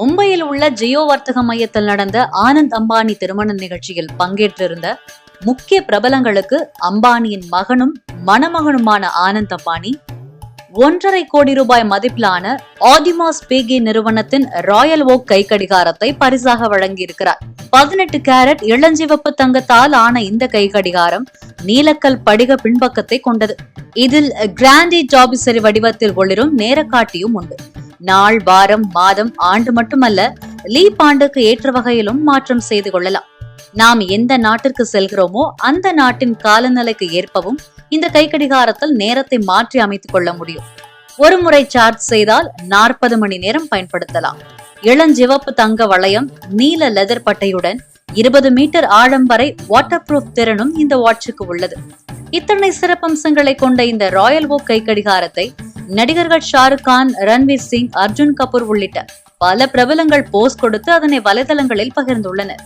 மும்பையில் உள்ள ஜியோ வர்த்தக மையத்தில் நடந்த ஆனந்த் அம்பானி திருமண நிகழ்ச்சியில் பங்கேற்றிருந்த முக்கிய பிரபலங்களுக்கு அம்பானியின் மகனும் மணமகனுமான ஆனந்த் அம்பானி ஒன்றரை கோடி ரூபாய் மதிப்பிலான ஆதிமாஸ் பேகி நிறுவனத்தின் ராயல் ஓக் கை கடிகாரத்தை பரிசாக வழங்கியிருக்கிறார். பதினெட்டு கேரட் இளஞ்சிவப்பு தங்கத்தால் ஆன இந்த கை கடிகாரம் நீலக்கல் படிக பின்பக்கத்தை கொண்டது. இதில் கிராண்டி ஜாபிசரி வடிவத்தில் ஒளிரும் நேரக்காட்டியும் உண்டு. நாள் வாரம் மாதம் ஆண்டு மட்டுமல்ல லீப் ஆண்டுக்கு ஏற்ற வகையிலும் மாற்றம் செய்து கொள்ளலாம். நாம் எந்த நாட்டிற்கு செல்கிறோமோ அந்த நாட்டின் காலநிலைக்கு ஏற்பவும் இந்த கைக்கடிகாரத்தில் நேரத்தை மாற்றி அமைத்துக் கொள்ள முடியும். ஒரு முறை சார்ஜ் செய்தால் நாற்பது மணி நேரம் பயன்படுத்தலாம். இளஞ்சிவப்பு தங்க வளையம் நீல லெதர் பட்டையுடன் இருபது மீட்டர் ஆழம் வரை வாட்டர் ப்ரூஃப் திறனும் இந்த வாட்சுக்கு உள்ளது. இத்தனை சிறப்பம்சங்களை கொண்ட இந்த ராயல் ஓக் கை கடிகாரத்தை நடிகர்கள் ஷாருக் கான் ரன்வீர் சிங் அர்ஜுன் கபூர் உள்ளிட்ட பல பிரபலங்கள் போஸ்ட் கொடுத்து அதனை வலைதளங்களில் பகிர்ந்துள்ளனர்.